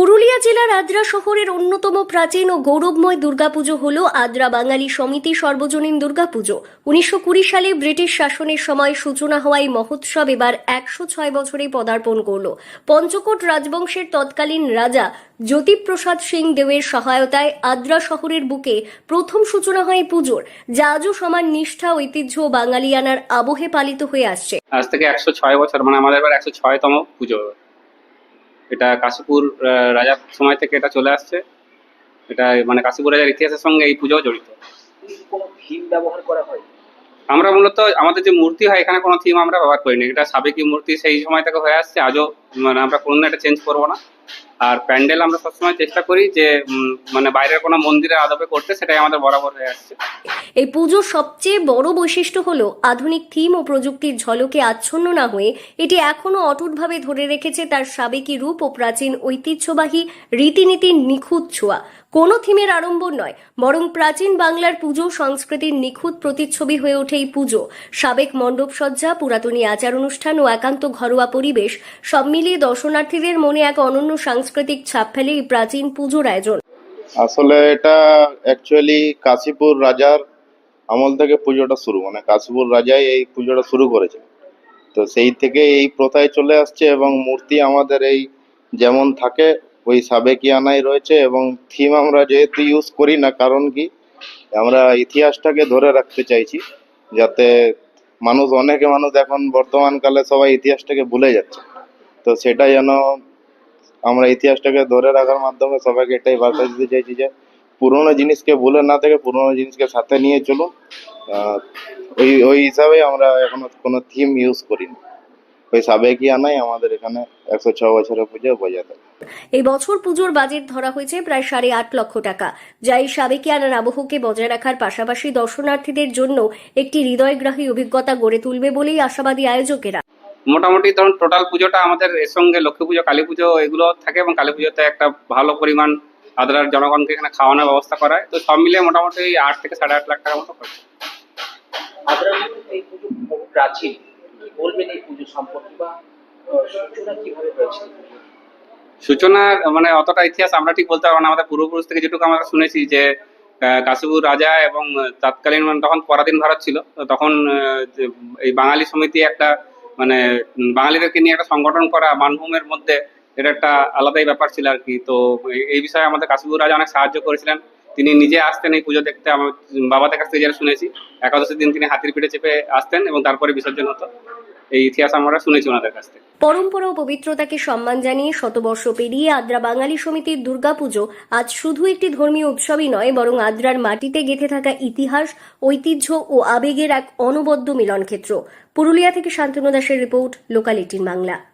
পুরুলিয়া জেলার আদ্রা শহরের অন্যতম প্রাচীন ও গৌরবময় দুর্গাপুজো হল আদ্রা বাঙালি সমিতি সর্বজনীন দুর্গাপুজো। উনিশশো কুড়ি সালে ব্রিটিশ শাসনের সময় সূচনা হওয়া এই মহোৎসব এবার একশো ছয় বছরে পদার্পণ করল। পঞ্চকোট রাজবংশের তৎকালীন রাজা জ্যোতিপ্রসাদ সিং দেবের সহায়তায় আদ্রা শহরের বুকে প্রথম সূচনা হয় পুজোর, যা আজও সমান নিষ্ঠা, ঐতিহ্য বাঙালিয়ানার আবহে পালিত হয়ে আসছে। আজ থেকে একশো ছয় বছর মানে আমাদের একশো ছয়তম পুজো। এটা কাশীপুর রাজার সময় থেকে এটা চলে আসছে। এটা মানে কাশীপুর রাজার ইতিহাসের সঙ্গে এই পুজো জড়িত। কোনো থিম ব্যবহার করা হয়? আমরা মূলত আমাদের যে মূর্তি হয় এখানে কোনো থিম আমরা ব্যবহার করিনি। এটা সাবেকি মূর্তি সেই সময় থেকে হয়ে আসছে। আজও মানে আমরা কোনো এটা চেঞ্জ করব না। আর প্যান্ডেল আমরা সবসময় চেষ্টা করি যে মানে বাইরের কোনো মন্দিরের আদবে করতে সেটাই আমাদের বরাবর হয়ে আসছে। এই পুজোর সবচেয়ে বড় বৈশিষ্ট্য হল আধুনিক থিম ও প্রযুক্তির ঝলকে আচ্ছন্ন না হয়ে এটি এখনও অটুটভাবে ধরে রেখেছে তার সাবেকি রূপ ও প্রাচীন ঐতিহ্যবাহী রীতিনীতির নিখুঁত ছোঁয়া। কোনো থিমের আড়ম্বর নয়, বরং প্রাচীন বাংলার পুজো সংস্কৃতির নিখুঁত প্রতিচ্ছবি হয়ে ওঠে এই পুজো। সাবেক মণ্ডপসজ্জা, পুরাতনী আচার অনুষ্ঠান ও একান্ত ঘরোয়া পরিবেশ সব মিলিয়ে দর্শনার্থীদের মনে এক অনন্য সাংস্কৃতিক ছাপ ফেলে এই প্রাচীন পুজোর আয়োজন। আসলে এটা অ্যাকচুয়ালি কাশীপুর রাজার আমল থেকে পুজোটা শুরু মানে কাশীপুর রাজাই এই পুজোটা শুরু করেছে তো সেই থেকে এই প্রথায় চলে আসছে এবং মূর্তি আমাদের এই যেমন থাকে, ওই সাবেকিয়ানাই রয়েছে এবং থিম আমরা যেহেতু ইউজ করি না, কারণ কি? আমরা ইতিহাসটাকে ধরে রাখতে চাইছি, যাতে মানুষ, অনেকে মানুষ এখন বর্তমানকালে সবাই ইতিহাসটাকে ভুলে যাচ্ছে। তো সেটা যেন আমরা ইতিহাসটাকে ধরে রাখার মাধ্যমে সবাইকে এটাই বার্তা দিতে চাইছি যে পুরোনো জিনিসকে ভুলে না থেকে পুরোনো জিনিসকে সাথে নিয়ে চলুন। আহ, ওই ওই হিসাবে আমরা এখনও কোনো থিম ইউজ করিনি। ওই সাবেকি আনাই আমাদের এখানে একশো ছ বছরের পুজো বজায় থাকে। এই বছর পুজোর বাজেট ধরা হয়েছে প্রায় সাড়ে আট লক্ষ টাকা যা এই সাবেকিয়ানার আবহকে বজায় রাখার পাশাপাশি দর্শনার্থীদের জন্য একটি হৃদয়গ্রাহী অভিজ্ঞতা গড়ে তুলবে বলেই আশাবাদী আয়োজকেরা। মোটামুটি ধরুন টোটাল পুজোটা আমাদের এর সঙ্গে লক্ষ্মী পুজো কালী পুজো এগুলো থাকে এবং কালী পুজোতে একটা ভালো পরিমাণ আদ্রার জনগণকে এখানে খাওয়ানোর ব্যবস্থা করা হয়। তো সব মিলিয়ে মোটামুটি আট থেকে সাড়ে আট লাখ টাকার মতো খরচ। আপনার এই পুজো বহু প্রাচীন? কি বলবেন এই পুজো সম্পর্কে বা সূচনা কীভাবে সূচনার মানে অতটা ইতিহাস আমরা ঠিক বলতে পারব না। আমাদের পূর্বপুরুষ থেকে যেটুকু আমরা শুনেছি যে কাশীপুর রাজা এবং তৎকালীন মানে তখন পরাধীন ভারত ছিল। তো তখন এই বাঙালি সমিতি একটা মানে বাঙালিদেরকে নিয়ে একটা সংগঠন করা মানভূমের মধ্যে এটা একটা আলাদাই ব্যাপার ছিল আর কি। তো এই- বিষয়ে আমাদের কাশীপুর রাজা অনেক সাহায্য করেছিলেন। তিনি নিজে আসতেন এই পুজো দেখতে। আমার বাবাদের কাছ থেকে যেটা শুনেছি, একাদশের দিন তিনি হাতির পিঠে চেপে আসতেন এবং তারপরে বিসর্জন হতো। এই ইতিহাস আমরা শুনেছি ওনাদের কাছ থেকে। পরম্পরা ও পবিত্রতাকে সম্মান জানিয়ে শতবর্ষ পেরিয়ে আদ্রা বাঙালি সমিতির দুর্গাপুজো আজ শুধু একটি ধর্মীয় উৎসবই নয়, বরং আদ্রার মাটিতে গেঁথে থাকা ইতিহাস, ঐতিহ্য ও আবেগের এক অনবদ্য মিলনক্ষেত্র। পুরুলিয়া থেকে শান্তনু দাসের রিপোর্ট, লোকাল এইটিন বাংলা।